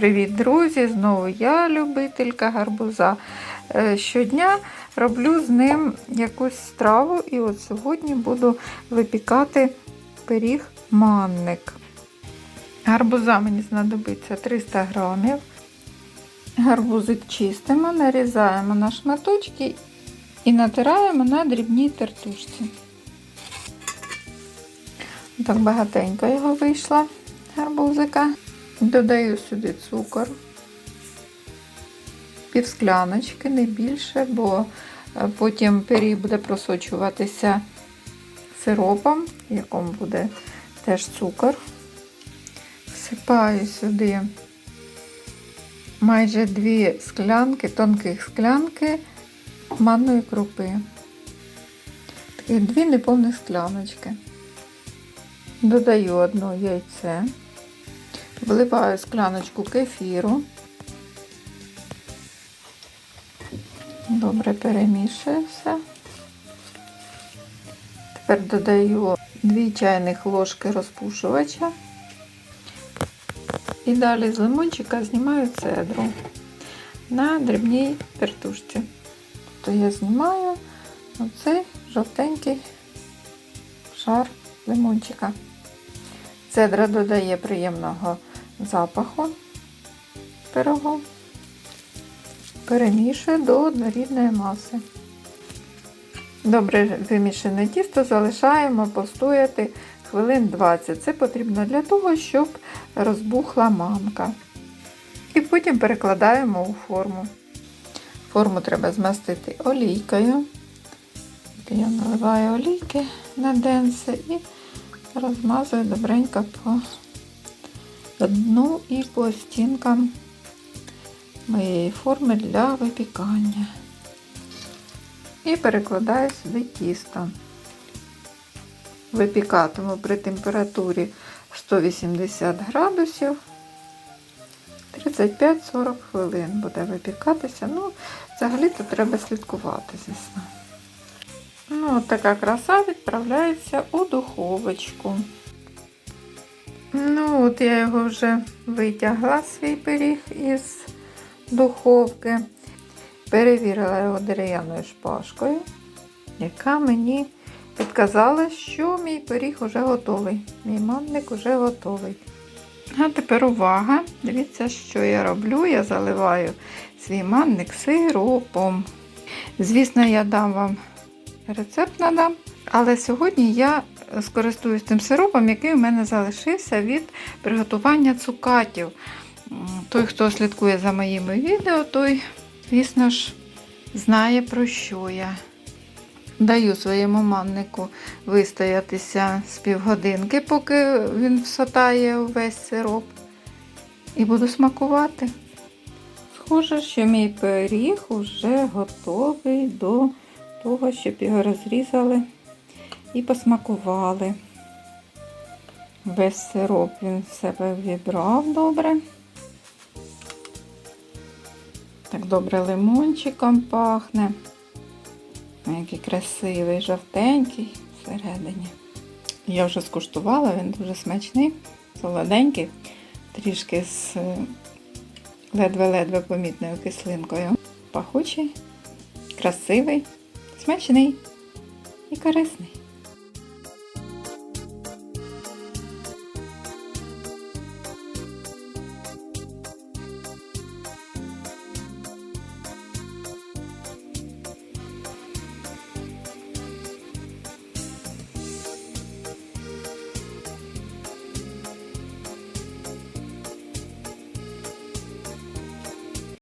Привіт, друзі! Знову я любителька гарбуза. Е, Щодня роблю з ним якусь страву, і от сьогодні буду випікати пиріг манник. Гарбуза мені знадобиться 300 грамів. Гарбузик чистимо, нарізаємо на шматочки і натираємо на дрібній тертушці. Так багатенько його вийшло гарбузика. Додаю сюди цукор, пів скляночки, не більше, бо потім пиріг буде просочуватися сиропом, в якому буде теж цукор. Всипаю сюди майже дві склянки, тонких склянки манної крупи. Такі дві неповних скляночки. Додаю одно яйце. Вливаю скляночку кефіру. Добре перемішую все. Тепер додаю 2 чайних ложки розпушувача. І далі з лимончика знімаю цедру на дрібній тертушці. То я знімаю оцей жовтенький шар лимончика. Цедра додає приємного запаху пирогу. Перемішую до однорідної маси. Добре вимішане тісто залишаємо постояти хвилин 20. Це потрібно для того, щоб розбухла манка. І потім перекладаємо у форму. Форму треба змастити олійкою. Я наливаю олійки на денце і розмазую добренько по дну і по стінкам моєї форми для випікання. І перекладаю сюди тісто. Випікатиму при температурі 180 градусів 35-40 хвилин буде випікатися. Ну, взагалі-то треба слідкувати, звісно. Ну, от така краса відправляється у духовочку. Ну, от я його вже витягла свій пиріг із духовки. Перевірила його дерев'яною шпажкою, яка мені підказала, що мій пиріг вже готовий. Мій манник вже готовий. А тепер увага! Дивіться, що я роблю. Я заливаю свій манник сиропом. Звісно, я дам вам рецепт надам. Але сьогодні я скористуюсь тим сиропом, який у мене залишився від приготування цукатів. Той, хто слідкує за моїми відео, той, звісно ж, знає, про що я. Даю своєму маннику вистоятися з півгодинки, поки він всотає увесь сироп. І буду смакувати. Схоже, що мій пиріг вже готовий до того, щоб його розрізали і посмакували. Весь сироп він в себе вібрав добре. Так добре лимончиком пахне. Який красивий, жовтенький всередині. Я вже скуштувала, він дуже смачний, солоденький, трішки з ледве-ледве помітною кислинкою. Пахучий, красивий, смачний і корисний.